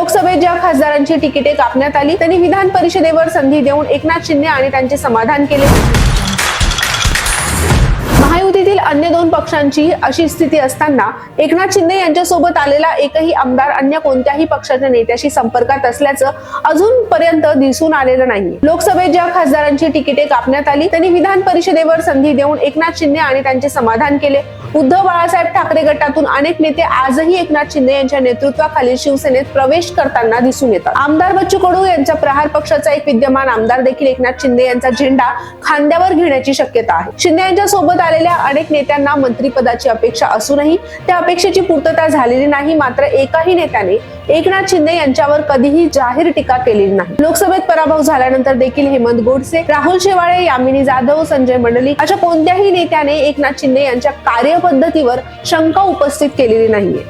लोकसभेत ज्या खासदारांची तिकिटे कापण्यात आली त्यांनी विधान परिषदेवर संधी देऊन एकनाथ शिंदे आणि त्यांचे समाधान केले. महायुतीतील अन्य दोन पक्षांची अशी स्थिती असताना एकनाथ शिंदे यांच्यासोबत आलेला एकही आमदार अन्य कोणत्याही पक्षाच्या नेत्याशी संपर्कात असल्याचं अजूनपर्यंत दिसून आलेलं नाही लोकसभेत ज्या खासदारांची तिकिटे कापण्यात आली त्यांनी विधान परिषदेवर संधी देऊन एकनाथ शिंदे आणि त्यांचे समाधान केले. उद्धव बाळासाहेब ठाकरे गटातून अनेक नेते आजही एकनाथ शिंदे यांच्या नेतृत्वाखाली शिवसेनेत प्रवेश करताना दिसून येतात. आमदार बच्चू कडू यांचा प्रहार पक्षाचा एक विद्यमान आमदार देखील एकनाथ शिंदे यांचा झेंडा खांद्यावर घेण्याची शक्यता आहे. शिंदे यांच्या सोबत आलेल्या अनेक नेत्यांना मंत्रीपदाची अपेक्षा असूनही त्या अपेक्षेची पूर्तता झालेली नाही मात्र एकाही नेत्याने एकनाथ शिंदे यांच्यावर कधीही जाहीर टीका केलेली नाही. लोकसभेत पराभव झाल्यानंतर देखील हेमंत गोडसे राहुल शेवाळे यामिनी जाधव संजय मंडलिक अशा कोणत्याही नेत्याने एकनाथ शिंदे यांच्या कार्य पद्धतीवर शंका उपस्थित केलेली नाहीये.